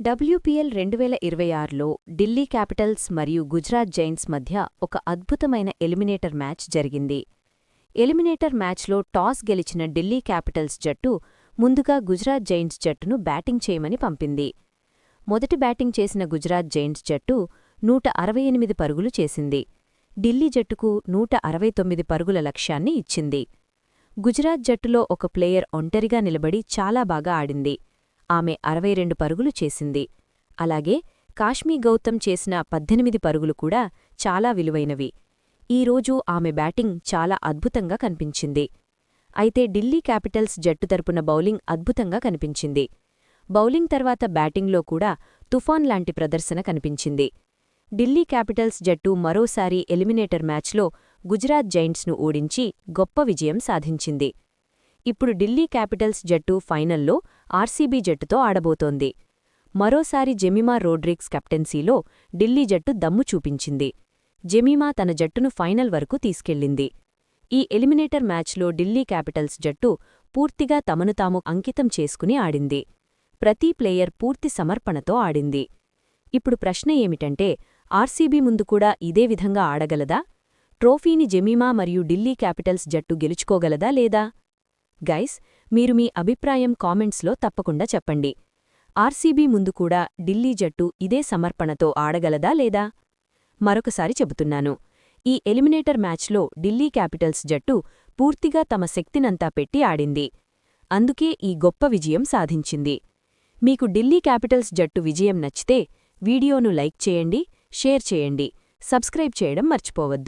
WPL రెండు వేల ఇరవై ఆరులో ఢిల్లీ క్యాపిటల్స్ మరియు గుజరాత్ జైంట్స్ మధ్య ఒక అద్భుతమైన ఎలిమినేటర్ మ్యాచ్ జరిగింది. ఎలిమినేటర్ మ్యాచ్లో టాస్ గెలిచిన ఢిల్లీ క్యాపిటల్స్ జట్టు ముందుగా గుజరాత్ జైంట్స్ జట్టును బ్యాటింగ్ చేయమని పంపింది. మొదటి బ్యాటింగ్ చేసిన గుజరాత్ జైంట్స్ జట్టు నూట అరవై ఎనిమిది పరుగులు చేసింది. ఢిల్లీ జట్టుకు నూట అరవై తొమ్మిది పరుగుల లక్ష్యాన్ని ఇచ్చింది. గుజరాత్ జట్టులో ఒక ప్లేయర్ ఒంటరిగా నిలబడి చాలా బాగా ఆడింది. ఆమె అరవై రెండు పరుగులు చేసింది. అలాగే కాశ్మీ గౌతమ్ చేసిన పద్దెనిమిది పరుగులు కూడా చాలా విలువైనవి. ఈరోజు ఆమె బ్యాటింగ్ చాలా అద్భుతంగా కనిపించింది. అయితే ఢిల్లీ క్యాపిటల్స్ జట్టు తరపున బౌలింగ్ అద్భుతంగా కనిపించింది. బౌలింగ్ తర్వాత బ్యాటింగ్లో కూడా తుఫాన్ లాంటి ప్రదర్శన కనిపించింది. ఢిల్లీ క్యాపిటల్స్ జట్టు మరోసారి ఎలిమినేటర్ మ్యాచ్లో గుజరాత్ జైంట్స్ను ఓడించి గొప్ప విజయం సాధించింది. ఇప్పుడు ఢిల్లీ క్యాపిటల్స్ జట్టు ఫైనల్లో ఆర్సీబీ జట్టుతో ఆడబోతోంది. మరోసారి జెమిమా రోడ్రిక్స్ కెప్టెన్సీలో ఢిల్లీ జట్టు దమ్ము చూపించింది. జెమిమా తన జట్టును ఫైనల్ వరకు తీసుకెళ్ళింది ఈ ఎలిమినేటర్ మ్యాచ్లో ఢిల్లీ క్యాపిటల్స్ జట్టు పూర్తిగా తమను తాము అంకితం చేసుకుని ఆడింది. ప్రతి ప్లేయర్ పూర్తి సమర్పణతో ఆడింది. ఇప్పుడు ప్రశ్న ఏమిటంటే ఆర్సీబీ ముందు కూడా ఇదే విధంగా ఆడగలదా? ట్రోఫీని జెమీమా మరియు ఢిల్లీ క్యాపిటల్స్ జట్టు గెలుచుకోగలదా లేదా? గైస్ మీరు మీ అభిప్రాయం కామెంట్స్లో తప్పకుండా చెప్పండి. ఆర్సీబీ ముందు కూడా ఢిల్లీ జట్టు ఇదే సమర్పణతో ఆడగలదా లేదా? మరొకసారి చెబుతున్నాను. ఈ ఎలిమినేటర్ మ్యాచ్లో ఢిల్లీ క్యాపిటల్స్ జట్టు పూర్తిగా తమ శక్తినంతా పెట్టి ఆడింది. అందుకే ఈ గొప్ప విజయం సాధించింది. మీకు ఢిల్లీ క్యాపిటల్స్ జట్టు విజయం నచ్చితే వీడియోను లైక్ చేయండి షేర్ చేయండి సబ్స్క్రైబ్ చేయడం మర్చిపోవద్దు.